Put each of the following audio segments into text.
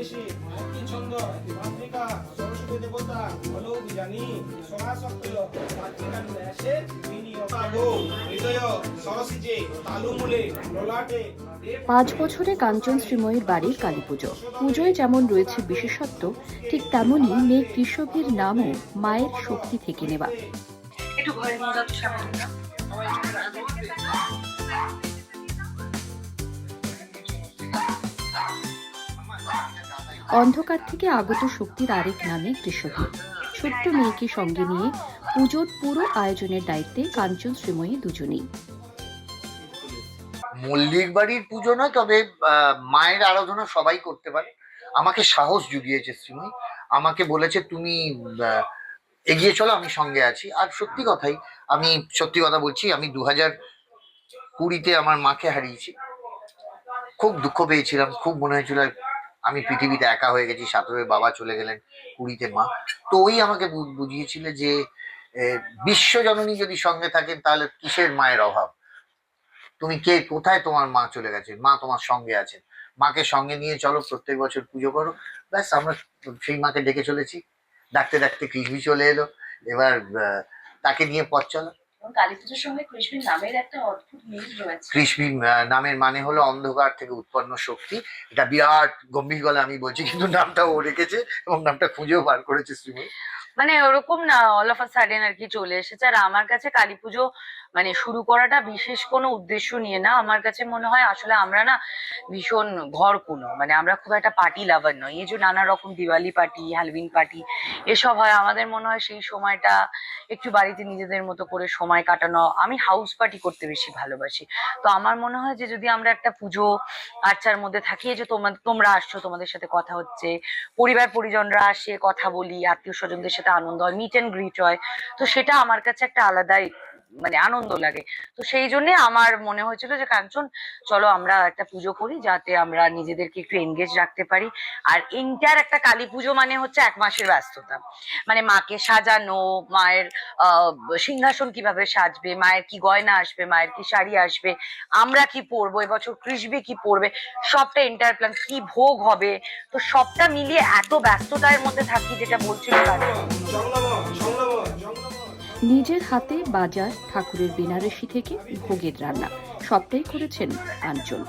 ঋষি ছন্দ মাতৃকা সরস্বতী দেবতা হলো জানি সমাসক্রিয় মাতৃকা ন্যাসে পাঁচ বছরে কাঞ্চন শ্রীময়ীর বাড়ির কালী পুজো পুজোয় যেমন রয়েছে বিশেষত্ব ঠিক তেমনই মেয়ে কৃষকের নামও মায়ের শক্তি থেকে নেওয়া। একটু ঘরে অন্ধকার থেকে আগত শক্তির আরেক নামে কৃষকী। ছোট্ট মেয়েকে সঙ্গে নিয়ে পুজোর পুরো আয়োজনের দায়িত্বে কাঞ্চন শ্রীময়ী দুজনেই। মল্লিক বাড়ির পুজো নয়, তবে মায়ের আরাধনা সবাই করতে পারে। আমাকে সাহস জুগিয়েছে শ্রীময়ী। আমাকে বলেছে, তুমি এগিয়ে চলো, আমি সঙ্গে আছি। আর সত্যি কথাই, আমি সত্যি কথা বলছি, আমি দু হাজার কুড়িতে আমার মাকে হারিয়েছি। খুব দুঃখ পেয়েছিলাম, খুব মনে হয়েছিল আমি পৃথিবীতে একা হয়ে গেছি সাঁতরে বাবা চলে গেলেন কুড়িতে মা। তো ওই আমাকে বুঝিয়েছিল যে বিশ্বজননী যদি সঙ্গে থাকেন, তাহলে কিসের মায়ের অভাব? তুমি কে? কোথায় তোমার মা চলে গেছে? মা তোমার সঙ্গে আছেন। মাকে সঙ্গে নিয়ে চলো, প্রত্যেক বছর পুজো করো। ব্যাস, আমরা সেই মাকে ডেকে চলেছি। ডাকতে ডাকতে কৃষ্ণি চলে এলো। এবার তাকে নিয়ে পথ চলো। কালী পুজোর সঙ্গে কৃষ্ণের নামের একটা নামের মানে হলো অন্ধকার থেকে উৎপন্ন শক্তি। এটা বিরাট গম্ভীর গলা আমি বলছি কিন্তু নামটা ও রেখেছে এবং নামটা খুঁজেও বার করেছে শ্রীময়ী মানে ওরকম না অল অফ আ সাডেন আর কি চলে এসেছে। আর আমার কাছে কালী পুজো মানে শুরু করাটা বিশেষ কোনো উদ্দেশ্য নিয়ে না। আমার কাছে মনে হয় আসলে আমরা না ভীষণ ঘর কোনো মানে আমরা খুব একটা পার্টি লাভার নই। এই যে নানা রকম দিওয়ালি পার্টি হ্যালোউইন পার্টি এসব হয়। আমাদের মনে হয় সেই সময়টা একটু বাড়িতে নিজেদের মতো করে সময় কাটানো, আমি হাউস পার্টি করতে বেশি ভালোবাসি। তো আমার মনে হয় যে যদি আমরা একটা পুজো আর্চার মধ্যে থাকি যে তোমার তোমরা আসছো, তোমাদের সাথে কথা হচ্ছে, পরিবার পরিজনরা আসে, কথা বলি, আত্মীয় স্বজনদের সাথে আনন্দ হয় মিট অ্যান্ড গ্রিট হয়, তো সেটা আমার কাছে একটা আলাদাই মানে আনন্দ লাগে। তো সেই জন্য আমার মনে হয়েছিল যে, কাঞ্চন, চলো আমরা একটা পুজো করি যাতে আমরা নিজেদেরকে একটু এনগেজ রাখতে পারি। আর ইন্টার একটা কালী পুজো মানে হচ্ছে এক মাসের ব্যস্ততা। মানে মাকে সাজানো, মায়ের সিংহাসন কীভাবে সাজবে, মায়ের কি গয়না আসবে, মায়ের কি শাড়ি আসবে, আমরা কি পরবো, এবছর কৃষবি কি পরবে, সবটা ইন্টার প্ল্যান, কি ভোগ হবে? তো সবটা মিলিয়ে এত ব্যস্ততার মধ্যে থাকি যেটা বলছিল কাঞ্চন। নিজের হাতে বাজার ঠাকুরের বেনারসি থেকে ভোগের রান্না। সবটাই করেছেন আঞ্চল।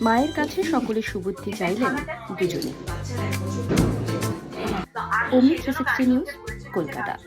মায়ের কাছে সকলে সুবুদ্ধি চাইলেন দুজনে। অমৃত নিউজ, কলকাতা।